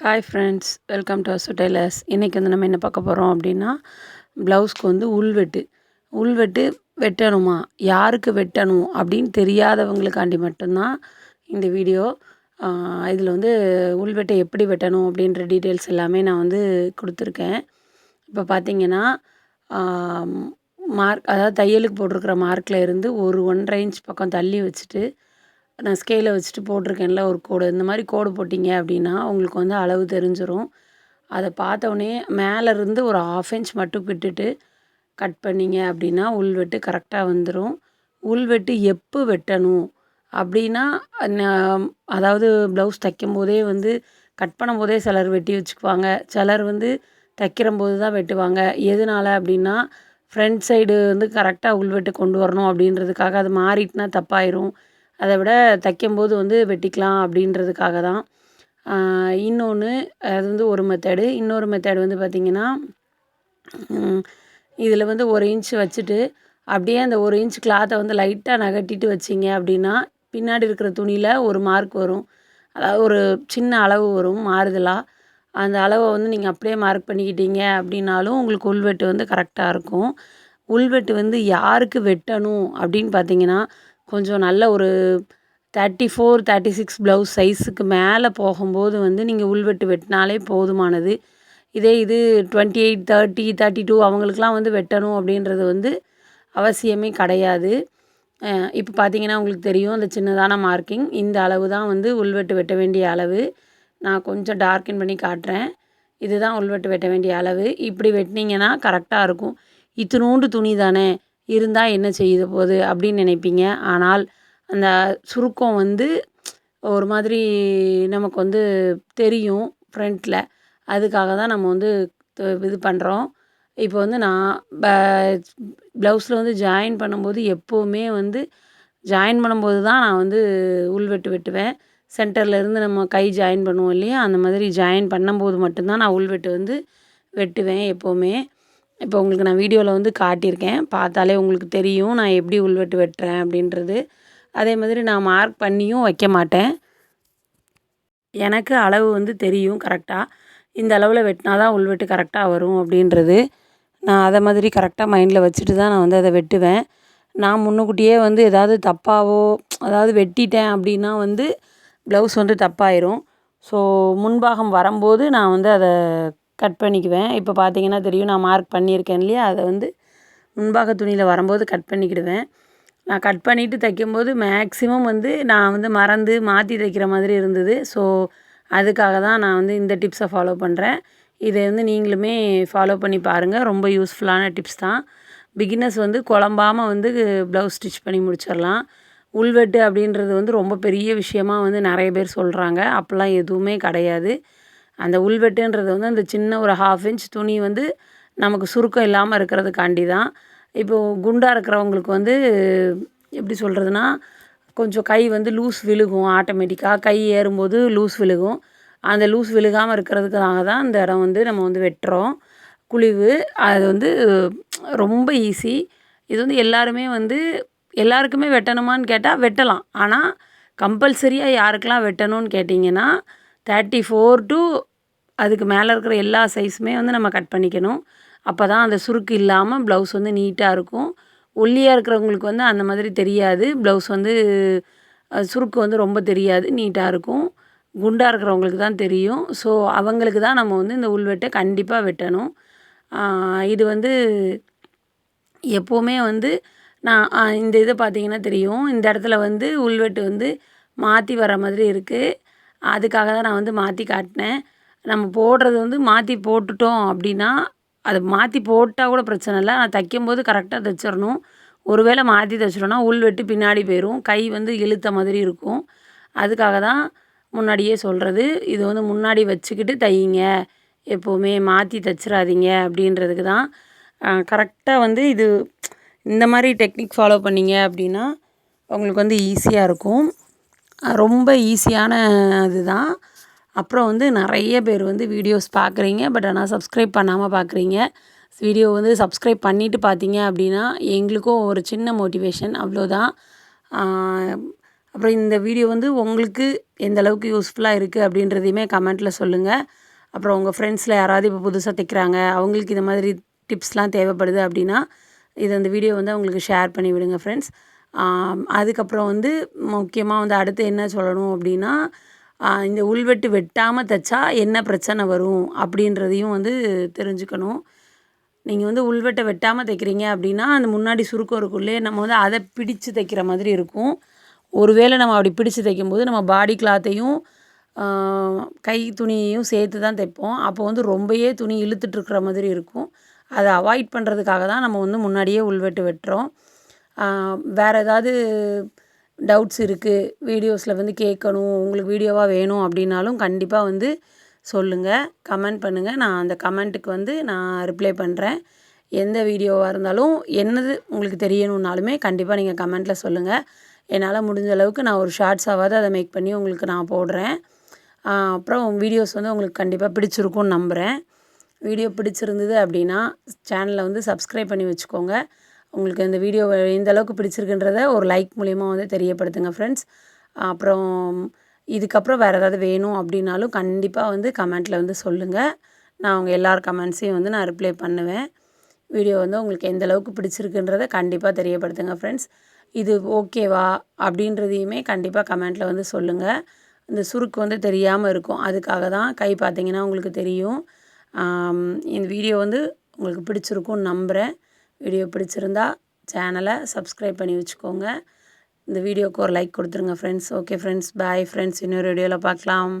Hi friends welcome to Asu tailors இன்றைக்கி வந்து நம்ம என்ன பார்க்க போகிறோம் அப்படின்னா ப்ளவுஸ்க்கு வந்து உள்வெட்டு உள்வெட்டு வெட்டணுமா? யாருக்கு வெட்டணும் அப்படின்னு தெரியாதவங்களுக்காண்டி மட்டும்தான் இந்த வீடியோ. இதில் வந்து உள்வெட்டை எப்படி வெட்டணும் அப்படின்ற டீட்டெயில்ஸ் எல்லாமே நான் வந்து கொடுத்துருக்கேன். இப்போ பார்த்தீங்கன்னா மார்க் அதாவது தையலுக்கு போட்டிருக்கிற மார்க்கில் இருந்து ஒரு ஒன்றரை இன்ச் பக்கம் தள்ளி வச்சுட்டு நான் ஸ்கேலை வச்சுட்டு போட்டிருக்கேன்ல ஒரு கோடு. இந்த மாதிரி கோடு போட்டிங்க அப்படின்னா உங்களுக்கு வந்து அளவு தெரிஞ்சிடும் அதை பார்த்தோன்னே மேலேருந்து ஒரு ஆஃப் இன்ச் மட்டும் விட்டுட்டு கட் பண்ணிங்க அப்படின்னா உள்வெட்டு கரெக்டாக வந்துடும் உள் வெட்டு எப்போ வெட்டணும் அப்படின்னா அதாவது ப்ளவுஸ் தைக்கும் போதே வந்து கட் பண்ணும் போதே சிலர் வெட்டி வச்சுக்குவாங்க. சிலர் வந்து தைக்கிற போது தான் வெட்டுவாங்க. எதனால் அப்படின்னா ஃப்ரண்ட் சைடு வந்து கரெக்டாக உள்வெட்டு கொண்டு வரணும் அப்படின்றதுக்காக அது மாறிட்டுனா தப்பாயிரும். அதை விட தைக்கும்போது வந்து வெட்டிக்கலாம் அப்படின்றதுக்காக தான் இன்னொன்று அது வந்து ஒரு மெத்தேடு இன்னொரு மெத்தேடு வந்து பார்த்திங்கன்னா இதில் வந்து ஒரு இன்ச் வச்சுட்டு அப்படியே அந்த ஒரு இன்ச் கிளாத்தை வந்து லைட்டாக நகட்டிட்டு வச்சிங்க அப்படின்னா பின்னாடி இருக்கிற துணியில் ஒரு மார்க் வரும். அதாவது ஒரு சின்ன அளவு வரும் மாறுதலாக அந்த அளவை வந்து நீங்கள் அப்படியே மார்க் பண்ணிக்கிட்டீங்க அப்படின்னாலும் உங்களுக்கு உள்வெட்டு வந்து கரெக்டாக இருக்கும். உள்வெட்டு வந்து யாருக்கு வெட்டணும் அப்படின்னு பார்த்தீங்கன்னா கொஞ்சம் நல்ல ஒரு thirty four thirty six blouse சைஸுக்கு மேலே போகும்போது வந்து நீங்கள் உள்வெட்டு வெட்டினாலே போதுமானது. இதே இது twenty eight thirty thirty two அவங்களுக்குலாம் வந்து வெட்டணும் அப்படின்றது வந்து அவசியமே கிடையாது. இப்போ பார்த்தீங்கன்னா உங்களுக்கு தெரியும் அந்த சின்னதான மார்க்கிங் இந்த அளவு தான் வந்து உள்வெட்டு வெட்ட வேண்டிய அளவு. நான் கொஞ்சம் டார்க்கின் பண்ணி காட்டுறேன். இதுதான் உள்வெட்டு வெட்ட வேண்டிய அளவு. இப்படி வெட்டினீங்கன்னா கரெக்டாக இருக்கும். இத்தினூண்டு துணி தானே? இருந்தால் என்ன செய்யுது போகுது அப்படின்னு நினைப்பீங்க. ஆனால் அந்த சுருக்கம் வந்து ஒரு மாதிரி நமக்கு வந்து தெரியும் ஃப்ரண்ட்டில் அதுக்காக தான் நம்ம வந்து இது பண்ணுறோம் இப்போ வந்து நான் ப்ளவுஸில் வந்து ஜாயின் பண்ணும்போது எப்போவுமே வந்து ஜாயின் பண்ணும்போது தான் நான் வந்து உள்வெட்டு வெட்டுவேன். சென்டர்லேருந்து நம்ம கை ஜாயின் பண்ணுவோம் இல்லையா? அந்த மாதிரி ஜாயின் பண்ணும்போது மட்டும்தான் நான் உள்வெட்டு வந்து வெட்டுவேன் எப்போவுமே. இப்போ உங்களுக்கு நான் வீடியோவில் வந்து காட்டியிருக்கேன். பார்த்தாலே உங்களுக்கு தெரியும் நான் எப்படி உள்வெட்டு வெட்டுறேன் அப்படின்றது. அதே மாதிரி நான் மார்க் பண்ணியும் வைக்க மாட்டேன். எனக்கு அளவு வந்து தெரியும் கரெக்டாக இந்த அளவில் வெட்டினா தான் உள்வெட்டு கரெக்டாக வரும் அப்படின்றது. நான் அதை மாதிரி கரெக்டாக மைண்டில் வச்சுட்டு தான் நான் வந்து அதை வெட்டுவேன். நான் முன்னுக்கூட்டியே வந்து ஏதாவது தப்பாவோ அதாவது வெட்டிட்டேன் அப்படின்னா வந்து ப்ளவுஸ் வந்து தப்பாயிரும். ஸோ முன்பாகம் வரும்போது நான் வந்து அதை கட் பண்ணிக்குவேன். இப்போ பார்த்தீங்கன்னா தெரியும் நான் மார்க் பண்ணியிருக்கேன் இல்லையா? அதை வந்து முன்பாக துணியில் வரும்போது கட் பண்ணிக்கிடுவேன். நான் கட் பண்ணிவிட்டு தைக்கும்போது மேக்ஸிமம் வந்து நான் வந்து மறந்து மாற்றி தைக்கிற மாதிரி இருந்தது. ஸோ அதுக்காக தான் நான் வந்து இந்த டிப்ஸை ஃபாலோ பண்ணுறேன் இதை வந்து நீங்களுமே ஃபாலோ பண்ணி பாருங்கள் ரொம்ப யூஸ்ஃபுல்லான டிப்ஸ் தான். பிகினர்ஸ் வந்து குழம்பாமல் வந்து ப்ளவுஸ் ஸ்டிச் பண்ணி முடிச்சிடலாம். உள்வெட்டு அப்படின்றது வந்து ரொம்ப பெரிய விஷயமாக வந்து நிறைய பேர் சொல்கிறாங்க அப்போல்லாம் எதுவுமே கிடையாது. அந்த உள்வெட்டுன்றது வந்து அந்த சின்ன ஒரு ஹாஃப் இன்ச் துணி வந்து நமக்கு சுருக்கம் இல்லாமல் இருக்கிறதுக்காண்டி தான் இப்போது குண்டாக இருக்கிறவங்களுக்கு வந்து எப்படி சொல்கிறதுனா கொஞ்சம் கை வந்து லூஸ் விழுகும் ஆட்டோமேட்டிக்காக கை ஏறும்போது லூஸ் விழுகும். அந்த லூஸ் விழுகாமல் இருக்கிறதுக்காக தான் அந்த இடம் வந்து நம்ம வந்து வெட்டுறோம். குழிவு அது வந்து ரொம்ப ஈஸி இது வந்து எல்லாருமே வந்து எல்லாருக்குமே வெட்டணுமான்னு கேட்டால் வெட்டலாம். ஆனால் கம்பல்சரியாக யாருக்கெல்லாம் வெட்டணும்னு கேட்டிங்கன்னா தேர்ட்டி ஃபோர் டு அதுக்கு மேலே இருக்கிற எல்லா சைஸுமே வந்து நம்ம கட் பண்ணிக்கணும். அப்போ தான் அந்த சுருக்கு இல்லாமல் ப்ளவுஸ் வந்து நீட்டாக இருக்கும். ஒல்லியாக இருக்கிறவங்களுக்கு வந்து அந்த மாதிரி தெரியாது. ப்ளவுஸ் வந்து சுருக்கு வந்து ரொம்ப தெரியாது. நீட்டாக இருக்கும். குண்டாக இருக்கிறவங்களுக்கு தான் தெரியும். ஸோ அவங்களுக்கு தான் நம்ம வந்து இந்த உள்வெட்டை கண்டிப்பாக வெட்டணும். இது வந்து எப்போவுமே வந்து நான் இந்த இதை பார்த்தீங்கன்னா தெரியும். இந்த இடத்துல வந்து உள்வெட்டு வந்து மாற்றி வர மாதிரி இருக்குது அதுக்காக தான் நான் வந்து மாற்றி காட்டினேன். நம்ம போடுறது வந்து மாற்றி போட்டுட்டோம் அப்படின்னா அதை மாற்றி போட்டால் கூட பிரச்சனை இல்லை. ஆனால் தைக்கும்போது கரெக்டாக தைச்சிடணும். ஒரு வேளை மாற்றி தைச்சிட்டோன்னா உள் வெட்டு பின்னாடி போயிடும் கை வந்து இழுத்த மாதிரி இருக்கும். அதுக்காக தான் முன்னாடியே சொல்கிறது இது வந்து முன்னாடி வச்சுக்கிட்டு தையுங்க எப்போவுமே மாற்றி தைச்சிடாதீங்க அப்படின்றதுக்கு தான். கரெக்டாக வந்து இது இந்த மாதிரி டெக்னிக் ஃபாலோ பண்ணிங்க அப்படின்னா உங்களுக்கு வந்து ஈஸியாக இருக்கும். ரொம்ப ஈஸியான இதுதான் அப்புறம் வந்து நிறைய பேர் வந்து வீடியோஸ் பார்க்குறீங்க பட் ஆனால் சப்ஸ்கிரைப் பண்ணாமல் பார்க்குறீங்க. வீடியோ வந்து சப்ஸ்கிரைப் பண்ணிவிட்டு பார்த்தீங்க அப்படின்னா எங்களுக்கும் ஒரு சின்ன மோட்டிவேஷன் அவ்வளோதான். அப்புறம் இந்த வீடியோ வந்து உங்களுக்கு எந்த அளவுக்கு யூஸ்ஃபுல்லாக இருக்குது அப்படின்றதையுமே கமெண்ட்டில் சொல்லுங்கள் அப்புறம் உங்கள் ஃப்ரெண்ட்ஸில் யாராவது இப்போ புதுசாக தைக்கிறாங்க அவங்களுக்கு இந்த மாதிரி டிப்ஸ்லாம் தேவைப்படுது அப்படின்னா இது அந்த வீடியோ வந்து அவங்களுக்கு ஷேர் பண்ணி விடுங்க ஃப்ரெண்ட்ஸ் அதுக்கப்புறம் வந்து முக்கியமாக வந்து அடுத்து என்ன சொல்லணும் அப்படின்னா இந்த உள்வெட்டு வெட்டாமல் தைச்சா என்ன பிரச்சனை வரும் அப்படின்றதையும் வந்து தெரிஞ்சுக்கணும். நீங்கள் வந்து உள்வெட்டை வெட்டாமல் தைக்கிறீங்க அப்படின்னா அந்த முன்னாடி சுருக்கம் இருக்குள்ளே நம்ம வந்து அதை பிடிச்சு தைக்கிற மாதிரி இருக்கும். ஒருவேளை நம்ம அப்படி பிடிச்சு தைக்கும்போது நம்ம பாடி கிளாத்தையும் கை துணியையும் சேர்த்து தான் தைப்போம். அப்போ வந்து ரொம்பவே துணி இழுத்துட்ருக்குற மாதிரி இருக்கும். அதை அவாய்ட் பண்ணுறதுக்காக தான் நம்ம வந்து முன்னாடியே உள்வெட்டு வெட்டுறோம். வேறு ஏதாவது டவுட்ஸ் இருக்குது வீடியோஸில் வந்து கேட்கணும் உங்களுக்கு வீடியோவாக வேணும் அப்படின்னாலும் கண்டிப்பாக வந்து சொல்லுங்கள் கமெண்ட் பண்ணுங்கள் நான் அந்த கமெண்ட்டுக்கு வந்து நான் ரிப்ளை பண்ணுறேன் எந்த வீடியோவாக இருந்தாலும் என்னது உங்களுக்கு தெரியணுன்னாலுமே கண்டிப்பாக நீங்கள் கமெண்ட்டில் சொல்லுங்கள் என்னால் முடிஞ்ச அளவுக்கு நான் ஒரு ஷார்ட்ஸாவது அதை மேக் பண்ணி உங்களுக்கு நான் போடுறேன். அப்புறம் வீடியோஸ் வந்து உங்களுக்கு கண்டிப்பாக பிடிச்சிருக்கும்னு நம்புகிறேன் வீடியோ பிடிச்சிருந்தது அப்படின்னா சேனலை வந்து சப்ஸ்கிரைப் பண்ணி வச்சுக்கோங்க. உங்களுக்கு இந்த வீடியோ எந்த அளவுக்கு பிடிச்சிருக்குன்றத ஒரு லைக் மூலிமா வந்து தெரியப்படுத்துங்க ஃப்ரெண்ட்ஸ் அப்புறம் இதுக்கப்புறம் வேறு ஏதாவது வேணும் அப்படின்னாலும் கண்டிப்பாக வந்து கமெண்ட்டில் வந்து சொல்லுங்கள் நான் உங்கள் எல்லார் கமெண்ட்ஸையும் வந்து நான் ரிப்ளை பண்ணுவேன். வீடியோ வந்து உங்களுக்கு எந்த அளவுக்கு பிடிச்சிருக்குன்றத கண்டிப்பாக தெரியப்படுத்துங்க ஃப்ரெண்ட்ஸ் இது ஓகேவா அப்படின்றதையுமே கண்டிப்பாக கமெண்ட்டில் வந்து சொல்லுங்கள் இந்த சுருக்கு வந்து தெரியாமல் இருக்கும். அதுக்காக தான் கை பார்த்தீங்கன்னா உங்களுக்கு தெரியும். இந்த வீடியோ வந்து உங்களுக்கு பிடிச்சிருக்கும்னு நம்புகிறேன் வீடியோ பிடிச்சிருந்தா சேனலை சப்ஸ்கிரைப் பண்ணி வச்சுக்கோங்க. இந்த வீடியோக்கு ஒரு லைக் கொடுத்துருங்க friends okay friends bye friends இன்னொரு வீடியோவில் பார்க்கலாம்.